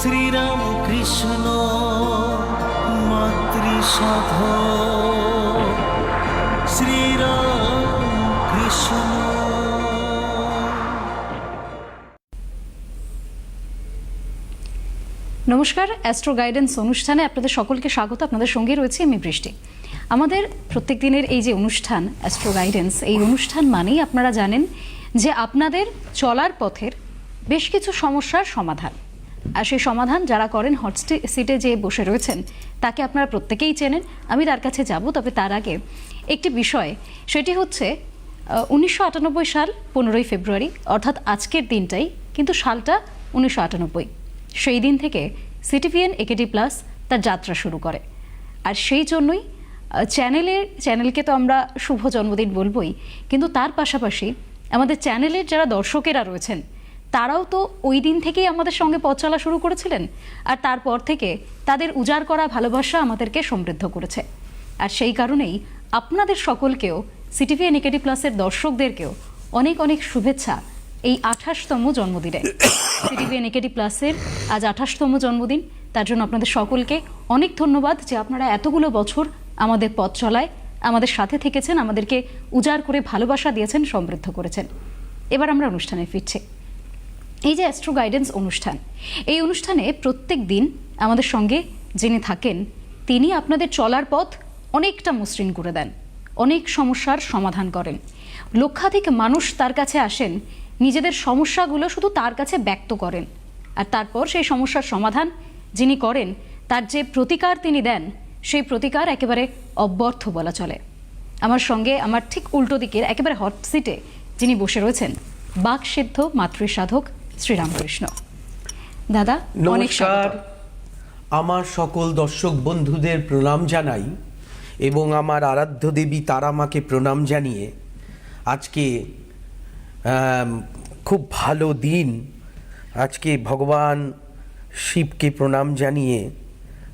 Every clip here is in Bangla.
শ্রীরাম কৃষ্ণ মাতৃসাধ শ্রীরাম কৃষ্ণ। নমস্কার অ্যাস্ট্রো গাইডেন্স অনুষ্ঠানে আপনাদের সকলকে স্বাগত। আপনাদের সঙ্গে রয়েছে আমি বৃষ্টি। আমাদের প্রত্যেক দিনের এই যে অনুষ্ঠান অ্যাস্ট্রো গাইডেন্স এই অনুষ্ঠান মানেই আপনারা জানেন যে আপনাদের চলার পথের বেশ কিছু সমস্যার সমাধান। আর সেই সমাধান যারা করেন হট সিটে যে বসে রয়েছেন, তাকে আপনারা প্রত্যেকেই চেনেন। আমি তার কাছে যাব, তবে তার আগে একটি বিষয়, সেটি হচ্ছে উনিশশো আটানব্বই সাল পনেরোই ফেব্রুয়ারি, অর্থাৎ আজকের দিনটাই, কিন্তু সালটা উনিশশো আটানব্বই। সেই দিন থেকে সিটিভিএন একেডি প্লাস তার যাত্রা শুরু করে। আর সেই জন্যই চ্যানেলের চ্যানেলকে তো আমরা শুভ জন্মদিন বলবই, কিন্তু তার পাশাপাশি আমাদের চ্যানেলের যারা দর্শকেরা রয়েছেন তারাও তো ওই দিন থেকেই আমাদের সঙ্গে পথ চলা শুরু করেছিলেন। আর তারপর থেকে তাদের উজাড় করা ভালোবাসা আমাদেরকে সমৃদ্ধ করেছে। আর সেই কারণেই আপনাদের সকলকেও সিটিভিএন একেডি প্লাসের দর্শকদেরকেও অনেক অনেক শুভেচ্ছা এই আঠাশতম জন্মদিনে। সিটিভিএন একেডি প্লাসের আজ আঠাশতম জন্মদিন। তার জন্য আপনাদের সকলকে অনেক ধন্যবাদ যে আপনারা এতগুলো বছর আমাদের পথ চলায়, আমাদের সাথে থেকেছেন, আমাদেরকে উজাড় করে ভালোবাসা দিয়েছেন, সমৃদ্ধ করেছেন। এবার আমরা অনুষ্ঠানে ফিরছি। এই যে অ্যাস্ট্রো গাইডেন্স অনুষ্ঠান, এই অনুষ্ঠানে প্রত্যেক দিন আমাদের সঙ্গে যিনি থাকেন, তিনি আপনাদের চলার পথ অনেকটা মসৃণ করে দেন, অনেক সমস্যার সমাধান করেন। লক্ষাধিক মানুষ তার কাছে আসেন, নিজেদের সমস্যাগুলো শুধু তার কাছে ব্যক্ত করেন। আর তারপর সেই সমস্যার সমাধান যিনি করেন, তার যে প্রতিকার তিনি দেন, সেই প্রতিকার একেবারে অব্যর্থ বলা চলে। আমার সঙ্গে আমার ঠিক উল্টো দিকের একেবারে হট সিটে যিনি বসে রয়েছেন বাক সিদ্ধ মাতৃসাধক শ্রীরামকৃষ্ণ। দাদা নমস্কার। আমার সকল দর্শক বন্ধুদের প্রণাম জানাই এবং আমার আরাধ্য দেবী তারা মাকে প্রণাম জানিয়ে আজকে খুব ভালো দিন। আজকে ভগবান শিবকে প্রণাম জানিয়ে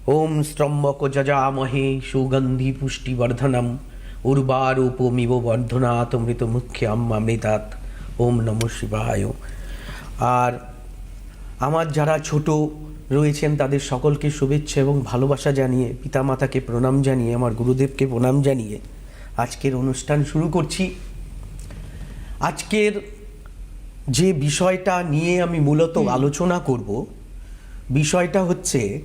ওম স্তম্ভক যজামহে সুগন্ধি পুষ্টিবর্ধনম উর্বার উপমিব বর্ধনাথ অমৃত মুখ্য অমৃতাৎ ওম নম শিবায়। আর আমার যারা ছোট রয়েছেন তাদের সকলকে শুভেচ্ছা এবং ভালোবাসা জানিয়ে পিতামাতাকে প্রণাম জানিয়ে আমার গুরুদেবকে প্রণাম জানিয়ে আজকের অনুষ্ঠান শুরু করছি। আজকের যে বিষয়টা নিয়ে আমি মূলত আলোচনা করব বিষয়টা হচ্ছে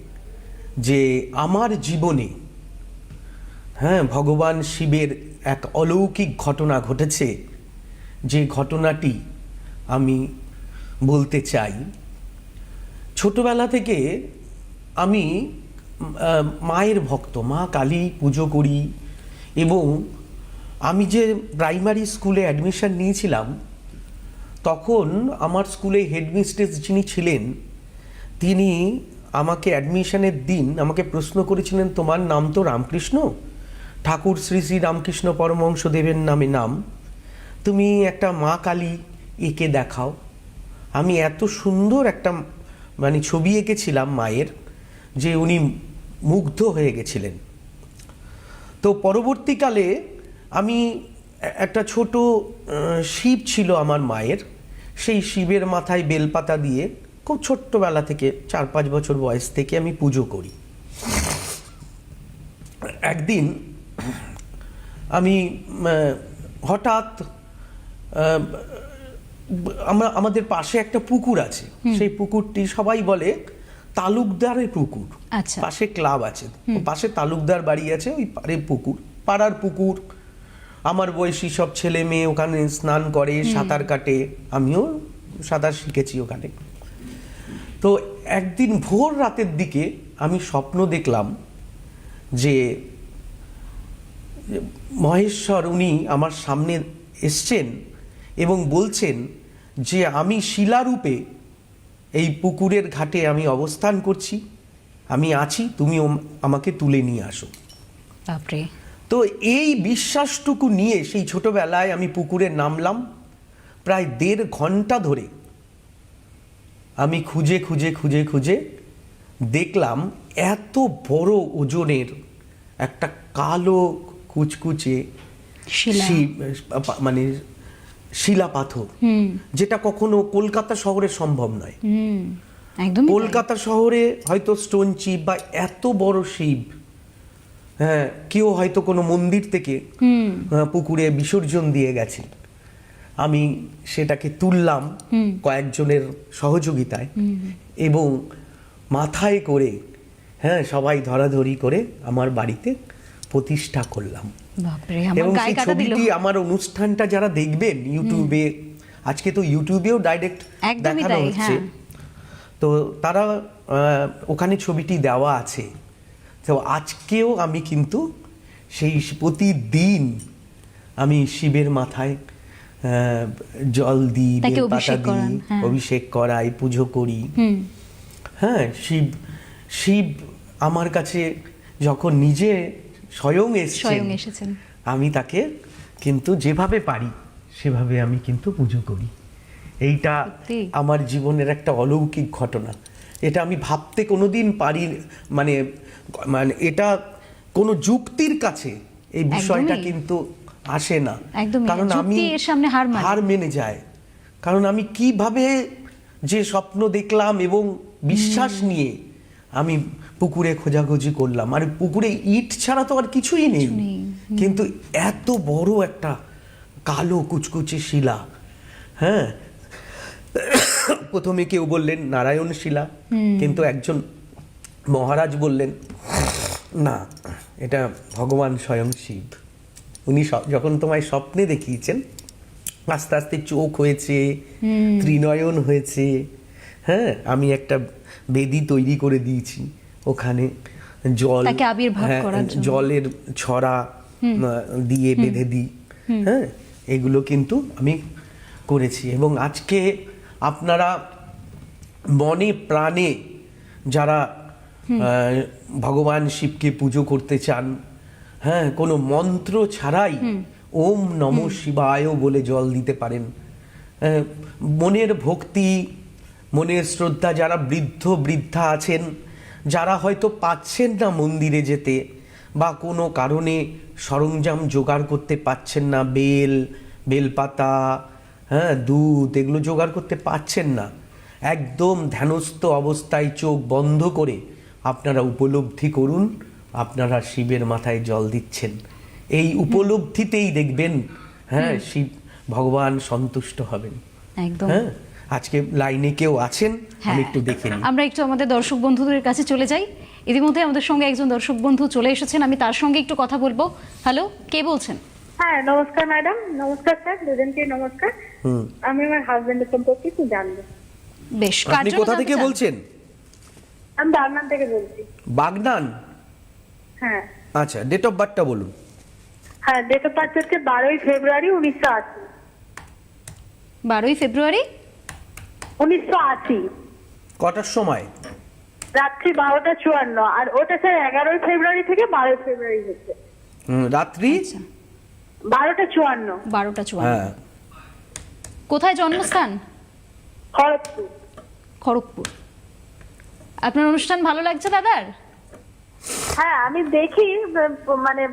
যে আমার জীবনে হ্যাঁ ভগবান শিবের এক অলৌকিক ঘটনা ঘটেছে। যে ঘটনাটি আমি বলতে চাই, ছোটবেলা থেকে আমি মায়ের ভক্ত, মা কালী পুজো করি এবং আমি যে প্রাইমারি স্কুলে অ্যাডমিশন নিয়েছিলাম, তখন আমার স্কুলে হেডমিস্ট্রেস যিনি ছিলেন, তিনি আমাকে অ্যাডমিশনের দিন আমাকে প্রশ্ন করেছিলেন, তোমার নাম তো রামকৃষ্ণ? ঠাকুর শ্রী শ্রী রামকৃষ্ণ পরমহংস দেবের নামে নাম। তুমি একটা মা কালী এঁকে দেখাও। আমি এত সুন্দর একটা মানে ছবি এঁকেছিলাম মায়ের, যে উনি মুগ্ধ হয়ে গেছিলেন। তো পরবর্তীকালে আমি একটা ছোট শিব ছিল আমার মায়ের। সেই শিবের মাথায় বেলপাতা দিয়ে খুব ছোট্টবেলা থেকে চার পাঁচ বছর বয়স থেকে আমি পুজো করি। একদিন আমি হঠাৎ আমরা আমাদের পাশে একটা পুকুর আছে। সেই পুকুরটি সবাই বলে তালুকদারের পুকুর। আচ্ছা। পাশে ক্লাব আছে। পাশে তালুকদার বাড়ি আছে ওই পারে পুকুর। পাড়ার পুকুর। আমার বয়সী সব ছেলে মেয়ে ওখানে স্নান করে সাঁতার কাটে। আমিও সাঁতার শিখেছি ওখানে। তো একদিন ভোর রাতের দিকে আমি স্বপ্ন দেখলাম যে মহেশ্বর উনি আমার সামনে এসছেন এবং বলছেন যে আমি শিলারূপে এই পুকুরের ঘাটে আমি অবস্থান করছি আমি আছি তুমি আমাকে তুলে নিয়ে আসো। বাপরে। তো এই বিশ্বাসটুকু নিয়ে সেই ছোটবেলায় আমি পুকুরে নামলাম প্রায় দেড় ঘণ্টা ধরে। আমি খুঁজে খুঁজে খুঁজে খুঁজে দেখলাম এত বড় ওজনের একটা কালো কুচকুচে মানে শিলা পাথর যেটা কখনো কলকাতা শহরে সম্ভব নয়। কলকাতা শহরে হয়তো স্টোন চিপ বা এত বড় শিব হ্যাঁ কেউ হয়তো কোনো মন্দির থেকে পুকুরে বিসর্জন দিয়ে গেছে আমি সেটাকে তুললাম কয়েকজনের সহযোগিতায় এবং মাথায় করে হ্যাঁ সবাই ধরাধরি করে আমার বাড়িতে প্রতিষ্ঠা করলাম। এবং সেই ছবিটি আমার অনুষ্ঠানটা যারা দেখবেন ইউটিউবে আজকে তো ইউটিউবেও ডাইরেক্ট দেখানো হচ্ছে। হ্যাঁ। তো তারা ওখানে ছবিটি দেওয়া আছে। তো আজকেও আমি কিন্তু সেই প্রতিদিন আমি শিবের মাথায় আহ, জল দিই বেলপাতা দিই হ্যাঁ। অভিষেক করাই পুজো করি। হ্যাঁ শিব শিব আমার কাছে যখন নিজে স্বয়ং স্বয়ং এসেছেন। আমি তাকে কিন্তু যেভাবে পারি সেভাবে আমি কিন্তু পুজো করি। এইটা আমার জীবনের একটা অলৌকিক ঘটনা। এটা আমি ভাবতে কোনোদিন পারি মানে মানে এটা কোনো যুক্তির কাছে এই বিষয়টা কিন্তু আসে না। কারণ আমি মানে। হার মেনে যায়। কারণ আমি কীভাবে যে স্বপ্ন দেখলাম এবং বিশ্বাস নিয়ে আমি পুকুরে খোঁজাখুঁজি করলাম। আর পুকুরে ইট ছাড়া তো আর কিছুই নেই। কিন্তু এত বড় একটা কালো কুচকুচে শিলা হ্যাঁ? প্রথমে কেউ বললেন নারায়ণ শিলা কিন্তু একজন মহারাজ বললেন না এটা ভগবান স্বয়ং শিব। উনি যখন তোমায় স্বপ্নে দেখিয়েছেন আস্তে আস্তে চোখ হয়েছে ত্রিনয়ন হয়েছে হ্যাঁ? আমি একটা বেদি তৈরি করে দিয়েছি। ওখানে জল হ্যাঁ। জলের ছড়া দিয়ে বেঁধে দিই হ্যাঁ এগুলো কিন্তু আমি করেছি। এবং আজকে আপনারা মনে প্রাণে যারা ভগবান শিবকে পুজো করতে চান হ্যাঁ কোনো মন্ত্র ছাড়াই ওম নম শিবায় বলে জল দিতে পারেন। আহ, মনের ভক্তি মনের শ্রদ্ধা যারা বৃদ্ধ বৃদ্ধা আছেন যারা হয়তো পাচ্ছেন না মন্দিরে যেতে বা কোনো কারণে সরঞ্জাম জোগাড় করতে পাচ্ছেন না বেল বেলপাতা হ্যাঁ দুধ এগুলো জোগাড় করতে পাচ্ছেন না। একদম ধ্যানস্থ অবস্থায় চোখ বন্ধ করে আপনারা উপলব্ধি করুন আপনারা শিবের মাথায় জল দিচ্ছেন। এই উপলব্ধিতেই দেখবেন হ্যাঁ শিব ভগবান সন্তুষ্ট হবেন। একদম। হ্যাঁ? আজকে লাইনে কেউ আছেন? হ্যাঁ। আমি একটু দেখে নিই। আমরা একটু আমাদের দর্শক বন্ধুদের কাছে চলে যাই। ইতিমধ্যে আমাদের সঙ্গে একজন দর্শক বন্ধু চলে এসেছেন। আমি তার সঙ্গে একটু কথা বলব। হ্যালো কে বলছেন? হ্যাঁ নমস্কার ম্যাডাম। নমস্কার স্যার দুজনকে নমস্কার। আমি আমার হাজবেন্ডের সম্পর্কে একটু জানব। বেশ আপনি কোথা থেকে বলছেন? আমি বাগনান থেকে বলছি। বাগদান হ্যাঁ। আচ্ছা ডেট অফ বার্থটা বলুন। হ্যাঁ ডেট অফ বার্থ হচ্ছে বারোই ফেব্রুয়ারি উনিশশো আশি। বারোই ফেব্রুয়ারি উনিশশো আশি। কটার সময়? রাত্রি বারোটা চুয়ান্ন। আর ওটা স্যার এগারোই ফেব্রুয়ারি থেকে বারোই ফেব্রুয়ারি হচ্ছে। হুম, রাত্রি? আচ্ছা। বারোটা চুয়ান্ন। বারোটা চুয়ান্ন। হ্যাঁ। কোথায় জন্মস্থান? খড়গপুর। খড়গপুর। আপনার অনুষ্ঠান ভালো লাগছে দাদার? হ্যাঁ আমি দেখি মানে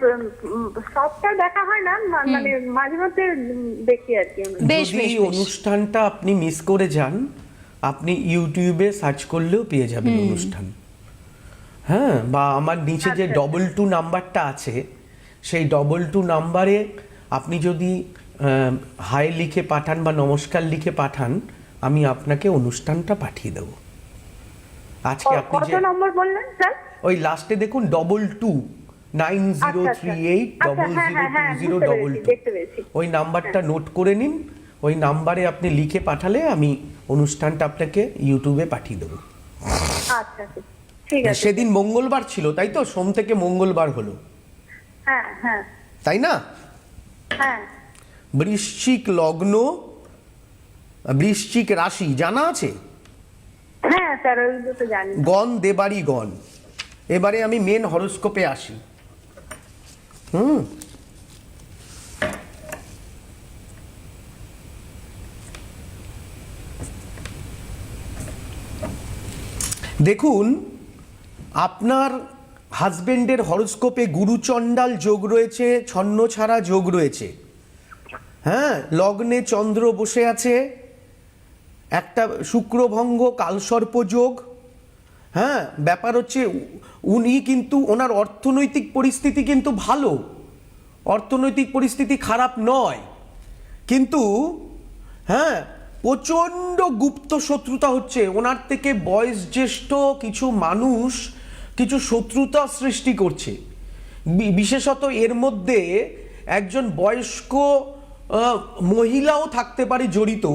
সবটা দেখা হয় না মানে মাঝে মধ্যে দেখি আর কি যদি। অনুষ্ঠানটা আপনি মিস করে যান আপনি ইউটিউবে সার্চ করলেও পেয়ে যাবেন অনুষ্ঠান। হ্যাঁ বা আমার নিচে যে ডবল টু নাম্বারটা আছে সেই ডবল টু নাম্বারে আপনি যদি আহ, হাই লিখে পাঠান বা নমস্কার লিখে পাঠান আমি আপনাকে অনুষ্ঠানটা পাঠিয়ে দেবো। আজকে আপনি যে নম্বর বললেন স্যার? ওই লাস্টে দেখুন double two nine zero three. Eight double হ্যাঁ, জিরো হ্যাঁ, হ্যাঁ, টু জিরো ডবল টু ওই নাম্বারটা নোট করে নিন ওই নাম্বারে আপনি লিখে পাঠালে আমি অনুষ্ঠানটা আপনাকে ইউটিউবে পাঠিয়ে দেবো। আচ্ছা আচ্ছা আছে। সেদিন মঙ্গলবার ছিল তাই তো? সোম থেকে মঙ্গলবার হলো। হ্যাঁ হ্যাঁ। তাই না? হ্যাঁ। বৃশ্চিক লগ্ন বৃশ্চিক রাশি জানা আছে? হ্যাঁ গণ দেবারি গণ। এবারে আমি মেন হরোস্কোপে আসি। হুম? দেখুন, আপনার হাজবেন্ডের হরোস্কোপে গুরুচণ্ডাল যোগ রয়েছে ছন্ন ছাড়া যোগ রয়েছে। হ্যাঁ লগ্নে চন্দ্র বসে আছে, একটা শুক্রভঙ্গ কালসর্প যোগ হ্যাঁ ব্যাপার হচ্ছে উনি কিন্তু ওনার অর্থনৈতিক পরিস্থিতি কিন্তু ভালো। অর্থনৈতিক পরিস্থিতি খারাপ নয়। কিন্তু হ্যাঁ প্রচণ্ড গুপ্ত শত্রুতা হচ্ছে। ওনার থেকে বয়স জ্যেষ্ঠ কিছু মানুষ কিছু শত্রুতা সৃষ্টি করছে। বিশেষত এর মধ্যে একজন বয়স্ক মহিলাও থাকতে পারে জড়িত,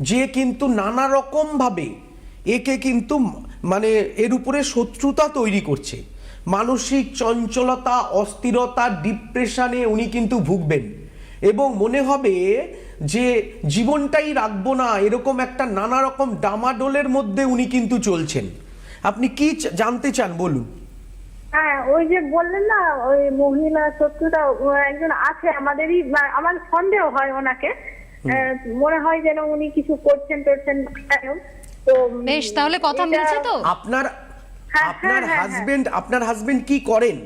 যে কিন্তু নানা রকমভাবে একে কিন্তু মানে এর উপরে শত্রুতা তৈরি করছে। মানসিক চঞ্চলতা অস্থিরতা ডিপ্রেশনে উনি কিন্তু ভুগবেন। এবং মনে হবে যে জীবনটাই রাখব না এরকম একটা নানা রকম ডামাডোলের মধ্যে উনি কিন্তু চলছেন। আপনি কি জানতে চান বলুন। হ্যাঁ ওই যে বললেন না ওই মহিলা শত্রুতা একজন আছে আমাদেরই আমার সন্দেহ হয় ওনাকে। মনে হয় যেন উনি কিছু করছেন টরছেন। তো বেশ তাহলে কথা মিলছে তো? আপনার হ্যাঁ, আপনার হ্যাঁ, হ্যাঁ, হাজবেন্ড আপনার হাজবেন্ড কি করেন?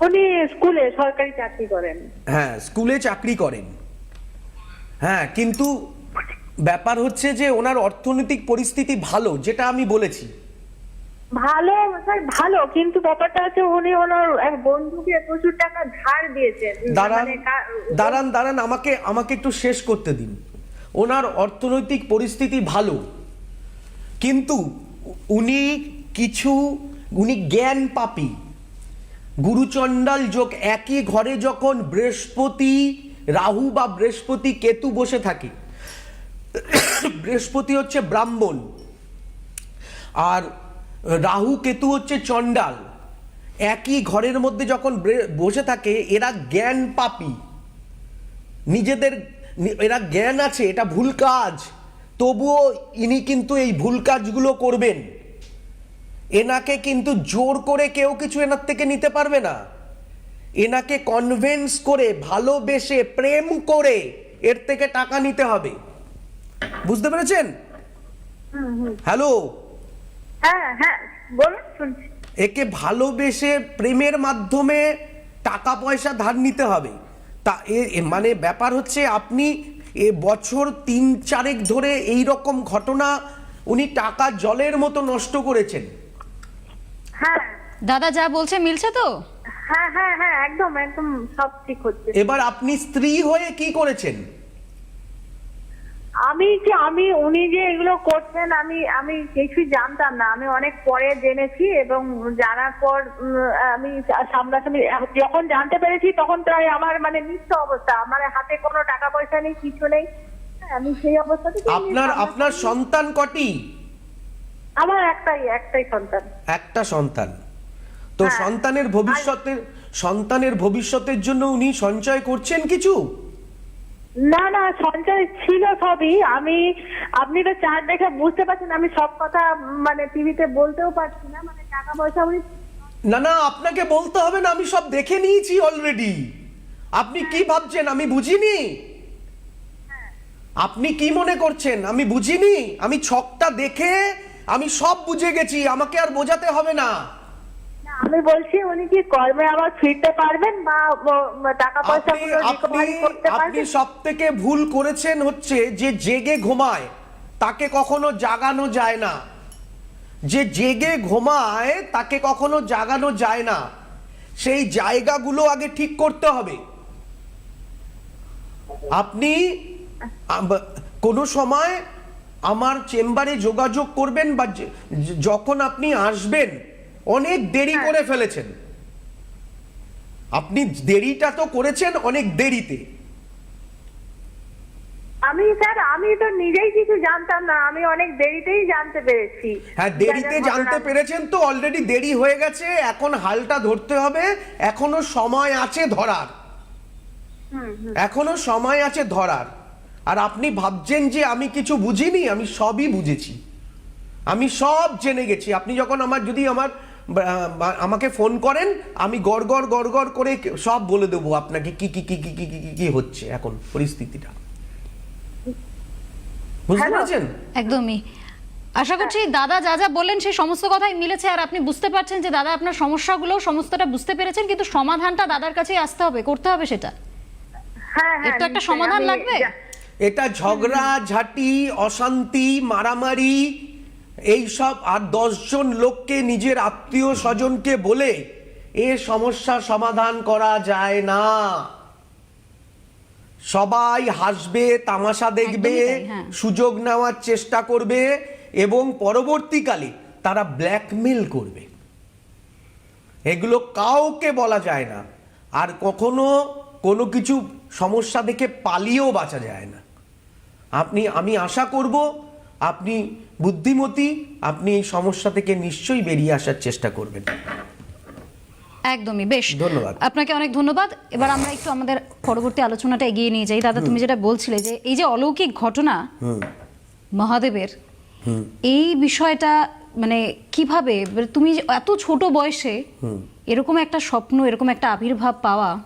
উনি স্কুলে সরকারি চাকরি করেন। হ্যাঁ স্কুলে চাকরি করেন। হ্যাঁ কিন্তু ব্যাপার হচ্ছে যে ওনার অর্থনৈতিক পরিস্থিতি ভালো যেটা আমি বলেছি। ভালো স্যার ভালো কিন্তু ব্যাপারটা হচ্ছে উনি ওনার এক বন্ধুকে প্রচুর টাকা ধার দিয়েছেন। দাঁড়ান মানে দাঁড়ান দাঁড়ান আমাকে আমাকে একটু শেষ করতে দিন। ওনার অর্থনৈতিক পরিস্থিতি ভালো। কিন্তু উনি কিছু, উনি জ্ঞান পাপী। গুরুচণ্ডাল যোগ একই ঘরে যখন বৃহস্পতি রাহু বা বৃহস্পতি কেতু বসে থাকে। বৃহস্পতি হচ্ছে ব্রাহ্মণ, আর রাহু কেতু হচ্ছে চণ্ডাল। একই ঘরের মধ্যে যখন বসে থাকে, এরা জ্ঞান পাপী। নিজেদের এরা জ্ঞান আছে এটা ভুল কাজ। তবুও ইনি কিন্তু এই ভুল কাজগুলো করবেন। এনাকে কিন্তু জোর করে কেউ কিছু এনার থেকে নিতে পারবে না। এনাকে কনভেন্স করে ভালোবেসে প্রেম করে এর থেকে টাকা নিতে হবে। বুঝতে পেরেছেন? হ্যালো? হ্যাঁ হ্যাঁ একে ভালোবেসে প্রেমের মাধ্যমে টাকা পয়সা ধার নিতে হবে। তা এ- মানে ব্যাপার হচ্ছে আপনি এ বছর তিন চারেক ধরে এই রকম ঘটনা উনি টাকা জলের মতো নষ্ট করেছেন। হ্যাঁ। দাদা যা বলছে মিলছে তো? হ্যাঁ হ্যাঁ হ্যাঁ একদম একদম সব ঠিক হচ্ছে। এবার আপনি স্ত্রী হয়ে কি করেছেন? আমি কি আমি উনি যে এগুলো করছেন আমি আমি কিছুই জানতাম না। আমি অনেক পরে জেনেছি এবং জানার পর আমি সামনাসামনি যখন জানতে পেরেছি তখন প্রায় আমার মানে নিঃস্ব অবস্থা। আমার হাতে কোনো টাকা পয়সা নেই কিছু নেই। হ্যাঁ, আমি সেই অবস্থাতে আপনার আপনার সন্তান কটি? আমার একটাই একটাই সন্তান। একটা সন্তান। তো হ্যাঁ। সন্তানের ভবিষ্যতের সন্তানের ভবিষ্যতের জন্য উনি সঞ্চয় করছেন কিছু? না না সঞ্চয় ছিল সবই। আমি, আপনি তো চার দেখে বুঝতে পারছেন, আমি সব কথা মানে টিভিতে বলতেও পারছি না মানে টাকা পয়সা উনি না না, আপনাকে বলতে হবে না, আমি সব দেখে নিয়েছি অলরেডি আপনি কি ভাবছেন, আমি বুঝিনি? আপনি কি মনে করছেন, আমি বুঝিনি? আমি ছকটা দেখে আমি সব বুঝে গেছি, আমাকে আর বোঝাতে হবে না। আমি বলছি উনি কি কর্মে আবার ফিরতে পারবেন বা টাকা পয়সা গুলো রিকভারি করতে পারবেন? সব থেকে ভুল করেছেন হচ্ছে যে জেগে ঘুমায়। তাকে কখনো জাগানো যায় না। যে জেগে ঘুমায় তাকে কখনো জাগানো যায় না। সেই জায়গাগুলো আগে ঠিক করতে হবে। আপনি কোনো সময় আমার চেম্বারে যোগাযোগ করবেন বা যখন আপনি আসবেন অনেক দেরি করে ফেলেছেন। আপনি দেরিটা তো করেছেন অনেক দেরিতে। আমি স্যার আমি তো নিজেই কিছু জানতাম না আমি অনেক দেরিতেই জানতে পেরেছি। হ্যাঁ দেরিতে জানতে পেরেছেন তো অলরেডি দেরি হয়ে গেছে এখন হালটা ধরতে হবে এখনও সময় আছে ধরার। এখনও সময় আছে ধরার। আর আপনি ভাবছেন যে আমি কিছু বুঝিনি আমি সবই বুঝেছি। আমি সব জেনে গেছি। আপনি যখন আমার যদি আমার আমাকে ফোন করেন আমি গড় গড় গড় গড় করে সব বলে দেবো আপনাকে কি কি কি কি কি কি- কি কি হচ্ছে এখন পরিস্থিতিটা। বুঝতে পারছেন? একদমই। আশা করছি দাদা যা যা বললেন সেই সমস্ত কথাই মিলেছে আর আপনি বুঝতে পারছেন যে দাদা আপনার সমস্যাগুলো সমস্তটা বুঝতে পেরেছেন কিন্তু সমাধানটা দাদার কাছেই আসতে হবে করতে হবে সেটা। হ্যাঁ হ্যাঁ এর তো একটা সমাধান লাগবে। এটা ঝগড়া ঝাঁটি অশান্তি মারামারি এই সব আর দশজন লোককে নিজের আত্মীয় স্বজনকে বলে এ সমস্যা সমাধান করা যায় না। সবাই হাসবে তামাশা দেখবে হ্যাঁ। সুযোগ নেওয়ার চেষ্টা করবে এবং পরবর্তীকালে তারা ব্ল্যাকমেল করবে। এগুলো কাউকে বলা যায় না। আর কখনো কোনো কিছু সমস্যা দেখে পালিয়েও বাঁচা যায় না। আপনি আমি আশা করব আপনি বুদ্ধিমতী আপনি এই সমস্যা থেকে নিশ্চয়ই বেরিয়ে আসার চেষ্টা করবেন। একদমই বেশ। ধন্যবাদ। আপনাকে অনেক ধন্যবাদ। এবার আমরা একটু আমাদের পরবর্তী আলোচনাটা এগিয়ে নিয়ে যাই। দাদা তুমি যেটা বলছিলে যে এই যে অলৌকিক ঘটনা মহাদেবের এই বিষয়টা মানে কীভাবে তুমি এত ছোট বয়সে এরকম একটা স্বপ্ন এরকম একটা আবির্ভাব পাওয়া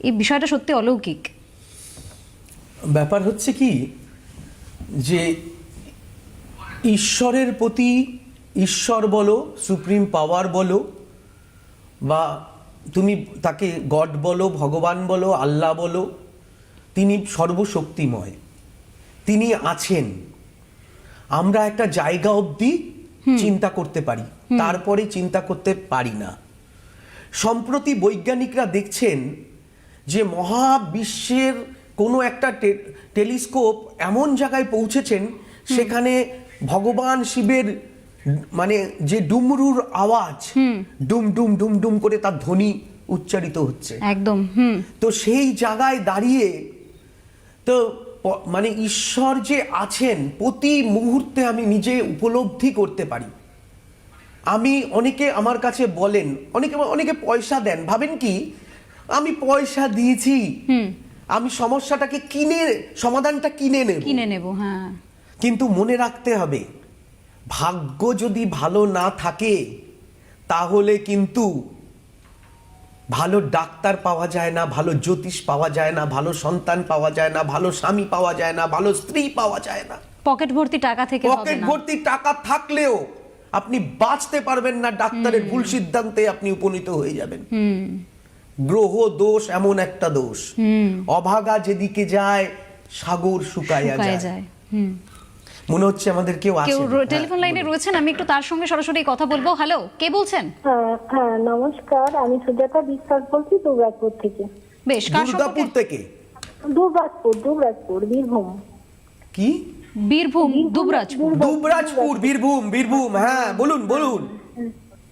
এই বিষয়টা সত্যি অলৌকিক? ব্যাপার হচ্ছে কি যে ঈশ্বরের প্রতি ঈশ্বর বলো সুপ্রিম পাওয়ার বলো বা তুমি তাকে গড বলো ভগবান বলো আল্লাহ বলো তিনি সর্বশক্তিময়। তিনি আছেন। আমরা একটা জায়গা অবধি চিন্তা করতে পারি। তারপরে চিন্তা করতে পারি না। সম্প্রতি বৈজ্ঞানিকরা দেখছেন যে মহাবিশ্বের কোনো একটা টেলিস্কোপ এমন জায়গায় পৌঁছেছেন সেখানে ভগবান শিবের মানে যে ডুমরুর আওয়াজ ডুম ডুম ডুম ডুম করে তার ধ্বনি উচ্চারিত হচ্ছে। একদম তো সেই জায়গায় দাঁড়িয়ে তো মানে ঈশ্বর যে আছেন প্রতি মুহূর্তে আমি নিজে উপলব্ধি করতে পারি। আমি অনেকে আমার কাছে বলেন অনেকে অনেকে পয়সা দেন। ভাবেন কি আমি পয়সা দিয়েছি। আমি সমস্যাটাকে কিনে সমাধানটা কিনে নেব। কিনে নেব হ্যাঁ। কিন্তু মনে রাখতে হবে ভাগ্য যদি ভালো না থাকে তাহলে কিন্তু ভালো ডাক্তার পাওয়া যায় না ভালো জ্যোতিষ পাওয়া যায় না ভালো সন্তান পাওয়া যায় না ভালো স্বামী পাওয়া যায় না ভালো স্ত্রী পাওয়া যায় না। পকেট ভর্তি টাকা থেকে পকেট ভর্তি টাকা থাকলেও আপনি বাঁচতে পারবেন না ডাক্তারের ভুল সিদ্ধান্তে আপনি উপনীত হয়ে যাবেন। গ্রহ দোষ এমন একটা দোষ। অভাগা যেদিকে যায় সাগর শুকায়া যায়। মনে হচ্ছে আমাদের কেউ আছে? কেউ টেলিফোন লাইনে রয়েছেন আমি একটু তার সঙ্গে সরাসরি কথা বলব। হ্যালো কে বলছেন? হ্যাঁ হ্যাঁ নমস্কার আমি সুজাতা বিশ্বাস বলছি দুর্গাপুর থেকে। বেশ দুর্গাপুর থেকে? দুর্গাপুর দুর্গাপুর বীরভূম। কি? বীরভূম দুবরাজপুর। দুবরাজপুর বীরভূম বীরভূম হ্যাঁ বলুন বলুন।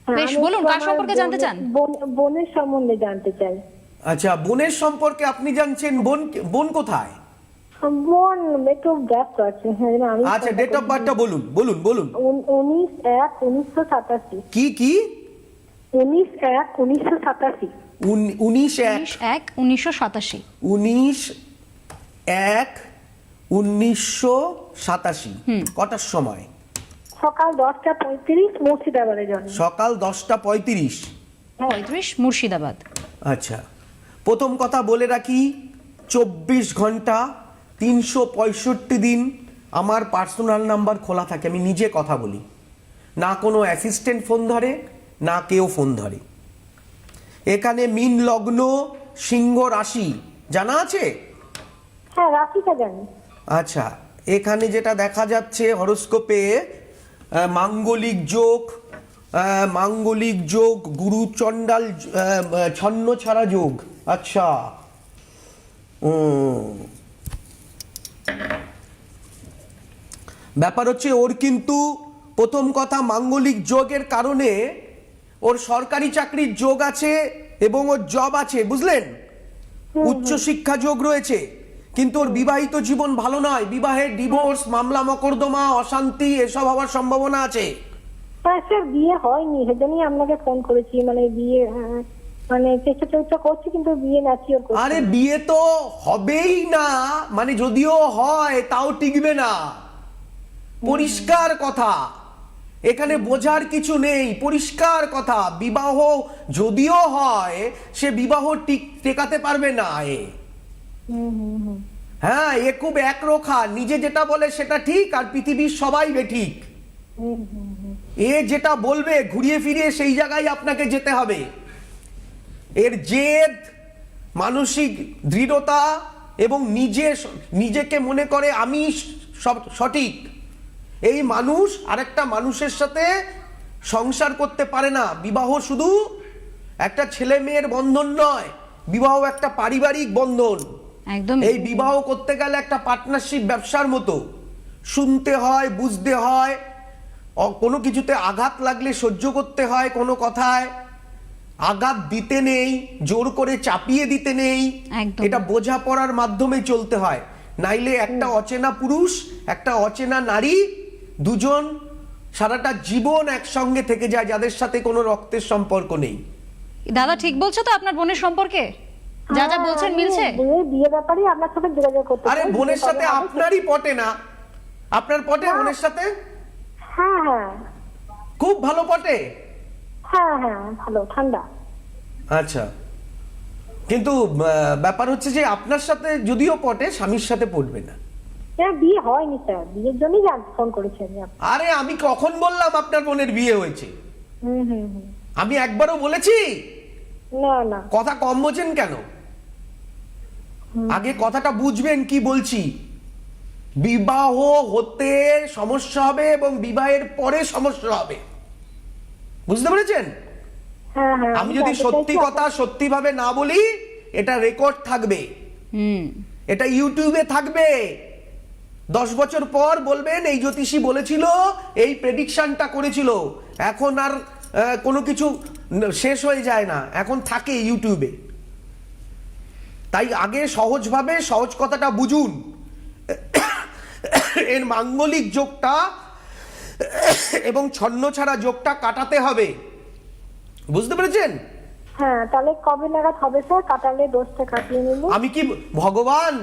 বেশ, বলুন, কার সম্পর্কে জানতে চান? বোনের সম্বন্ধে জানতে চাই। আচ্ছা বোনের সম্পর্কে আপনি জানছেন বোন বোন কোথায়? বোন একটু ব্যস্ত আছে। হ্যাঁ আচ্ছা ডেট অফ বার্থটা বলুন বলুন বলুন। উনিশ এক উনিশশো সাতাশি। কি কি? উনিশ এক উনিশশো সাতাশি। উনিশ এক। উনিশ এক উনিশশো সাতাশি। উনিশ এক উনিশশো সাতাশি। কটার সময়? সকাল দশটা পঁয়ত্রিশ মুর্শিদাবাদের জন্য সকাল দশটা পঁয়ত্রিশ। পঁয়ত্রিশ মুর্শিদাবাদ। আচ্ছা। প্রথম কথা বলে রাখি চব্বিশ ঘণ্টা তিনশো পঁয়ষট্টি দিন আমার পার্সোনাল নাম্বার খোলা থাকে আমি নিজে কথা বলি। না কোনো অ্যাসিস্ট্যান্ট ফোন ধরে না কেউ ফোন ধরে। এখানে মিন লগ্ন সিংহ রাশি জানা আছে? হ্যাঁ জানি। আচ্ছা। এখানে যেটা দেখা যাচ্ছে হরস্কোপে মাঙ্গলিক যোগ মাঙ্গলিক যোগ গুরু চণ্ডাল ছন্ন ছাড়া যোগ। আচ্ছা। ব্যাপার হচ্ছে ওর কিন্তু প্রথম কথা মাঙ্গলিক যোগের কারণে ওর সরকারি চাকরির যোগ আছে এবং ওর জব আছে বুঝলেন? উচ্চ শিক্ষা যোগ রয়েছে। কিন্তু ওর বিবাহিত জীবন ভালো নয়। বিবাহের ডিভোর্স মামলা মকদ্দমা অশান্তি এসব হওয়ার সম্ভাবনা আছে। হ্যাঁ স্যার বিয়ে হয়নি। সেজন্যই আপনাকে ফোন করেছি। মানে বিয়ে হ্যাঁ, মানে চেষ্টা চেষ্টা করছি কিন্তু বিয়ে করছি। আরে বিয়ে তো হবেই না। মানে যদিও হয় তাও টিকবে না। পরিষ্কার কথা। এখানে বোঝার কিছু নেই। পরিষ্কার কথা। বিবাহ যদিও হয় সে বিবাহ টিক টেকাতে পারবে না এ। হ্যাঁ এ খুব একরোখা নিজে যেটা বলে সেটা ঠিক আর পৃথিবীর সবাই বেঠিক এ যেটা বলবে ঘুরিয়ে ফিরিয়ে সেই জায়গায় আপনাকে যেতে হবে। এর জেদ মানসিক দৃঢ়তা এবং নিজে নিজেকে মনে করে আমি সব সঠিক। এই মানুষ আরেকটা মানুষের সাথে সংসার করতে পারে না। বিবাহ শুধু একটা ছেলে মেয়ের বন্ধন নয় বিবাহ একটা পারিবারিক বন্ধন। একদম। এই বিবাহ করতে গেলে একটা পার্টনারশিপ ব্যবসার মতো। শুনতে হয় বুঝতে হয় কোনো কিছুতে আঘাত লাগলে সহ্য করতে হয় কোনো কথায়। আঘাত দিতে নেই জোর করে চাপিয়ে দিতে নেই। এটা বোঝাপড়ার মাধ্যমে চলতে হয়। নাইলে একটা অচেনা পুরুষ একটা অচেনা নারী দুজন সারাটা জীবন একসঙ্গে থেকে যায় যাদের সাথে কোনো রক্তের সম্পর্ক নেই। দাদা ঠিক বলছো তো আপনার বোনের সম্পর্কে? যা যা হ্যাঁ, বলছেন মিলছে? বিয়ে বিয়ে ব্যাপারে আপনার সাথে যোগাযোগ করতে আরে বোনের সাথে আপনারই পটে না। আপনার পটে বোনের সাথে? হ্যাঁ হ্যাঁ। খুব ভালো পটে? হ্যাঁ হ্যাঁ ভালো ঠান্ডা। আচ্ছা। কিন্তু ব্যাপার হচ্ছে যে আপনার সাথে যদিও পটে স্বামীর সাথে পড়বে না। হ্যাঁ বিয়ে হয়নি স্যার। বিয়ের জন্যই জান ফোন করেছি আমি আরে আমি কখন বললাম আপনার বোনের বিয়ে হয়েছে? হুম হুম হুম। আমি একবারও বলেছি? না না। কথা কম বোঝেন কেন? আগে কথাটা বুঝবেন কি বলছি। বিবাহ হতে সমস্যা হবে এবং বিবাহের পরে সমস্যা হবে। বুঝতে পেরেছেন? হ্যাঁ হ্যাঁ আমি যদি সত্যি কথা সত্যিভাবে না বলি এটা রেকর্ড থাকবে। হুম। এটা ইউটিউবে থাকবে। দশ বছর পর বলবেন এই জ্যোতিষী বলেছিল এই প্রেডিকশনটা করেছিল। এখন আর আহ, কোনো কিছু শেষ হয়ে যায় না। এখন থাকে ইউটিউবে তাই আগে সহজভাবে সহজ কথাটা বুঝুন। এর মাঙ্গলিক যোগটা এবং ছন্ন ছাড়া যোগটা কাটাতে হবে। বুঝতে পেরেছেন? হ্যাঁ তাহলে কবে নাগাদ হবে স্যার? কাটালে দোষটা কাটিয়ে নেব। আমি কি ভগবান?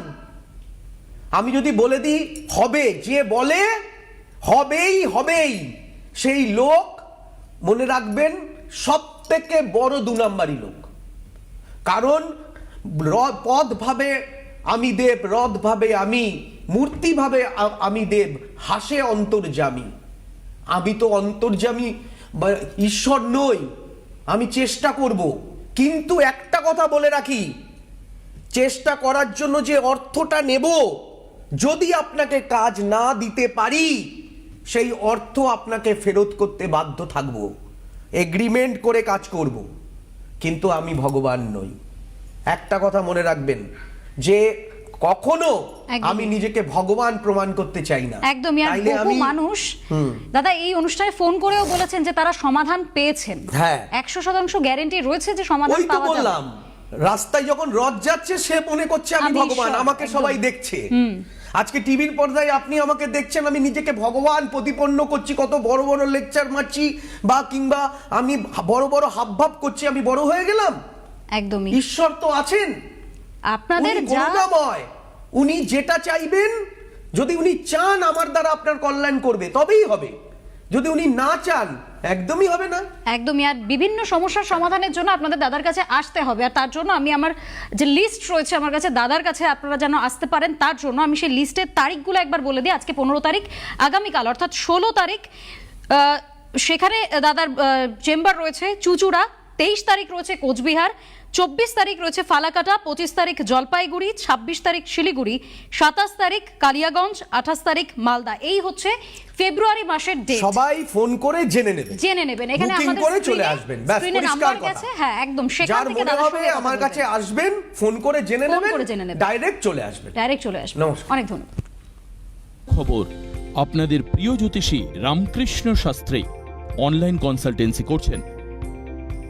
আমি যদি বলে দিই হবে যে বলে হবেই হবেই সেই লোক মনে রাখবেন সব থেকে বড় দু নাম্বারই লোক। কারণ র- পদ আমি দেব রথ ভাবে আমি মূর্তি ভাবে আমি দেব, হাসে অন্তর্জামী আমি তো অন্তর্জামী বা ঈশ্বর নই, আমি চেষ্টা করব। কিন্তু একটা কথা বলে রাখি, চেষ্টা করার জন্য যে অর্থটা নেব, যদি আপনাকে কাজ না দিতে পারি, সেই অর্থ আপনাকে ফেরত করতে বাধ্য থাকব। এগ্রিমেন্ট করে কাজ করব, কিন্তু আমি ভগবান নই। একটা কথা মনে রাখবেন যে কখনো আমি নিজেকে ভগবান প্রমাণ করতে চাই না। একদমই আর বহু আমি মানুষ দাদা এই অনুষ্ঠানে ফোন করেও বলেছেন যে তারা সমাধান পেয়েছেন। হ্যাঁ। একশো শতাংশ গ্যারেন্টি রয়েছে যে সমাধান পাওয়া বললাম রাস্তায় যখন রথ যাচ্ছে সে মনে করছে আমি আমি ভগবান আমাকে সবাই দেখছে। আজকে টিভির পর্দায় আপনি আমাকে দেখছেন আমি নিজেকে ভগবান প্রতিপন্ন করছি কত বড় বড় লেকচার মারছি বা কিংবা আমি বড় বড় হাবভাব করছি আমি বড় হয়ে গেলাম? একদমই। ঈশ্বর তো আছেন। আপনাদের যা উনি যেটা চাইবেন যদি উনি চান আমার দ্বারা আপনার কল্যাণ করবে তবেই হবে। যদি উনি না চান একদমই হবে না। একদমই। আর বিভিন্ন সমস্যার সমাধানের জন্য আপনাদের দাদার কাছে আসতে হবে। আর তার জন্য আমি আমার যে লিস্ট রয়েছে আমার কাছে দাদার কাছে আপনারা যেন আসতে পারেন তার জন্য আমি সেই লিস্টের তারিখগুলো একবার বলে দিই। আজকে পনেরো তারিখ আগামীকাল অর্থাৎ ষোলো তারিখ সেখানে দাদার চেম্বার রয়েছে চুচুড়া। তেইশ তারিখ রয়েছে কোচবিহার চব্বিশ তারিখ রয়েছে ফালাকাটা পঁচিশ তারিখ জলপাইগুড়ি ছাব্বিশ তারিখ শিলিগুড়ি সাতাশ তারিখ কালিয়াগঞ্জ আঠাশ তারিখ মালদা। এই হচ্ছে ফেব্রুয়ারি মাসের ডেট সবাই ফোন করে জেনে নেবে জেনে নেবেন। এখানে আমাদের করে চলে আসবেন। ব্যাস পরিষ্কার কথা। হ্যাঁ একদম সেখান থেকে দাদার হবে আমার কাছে আসবেন ফোন করে জেনে নেবেন করে জেনে নেবেন। ডাইরেক্ট চলে আসবেন। ডাইরেক্ট চলে আসবে নমস্কার। অনেক ধন্যবাদ। খবর আপনাদের প্রিয় জ্যোতিষী রামকৃষ্ণ শাস্ত্রী অনলাইন কনসালটেন্সি করছেন।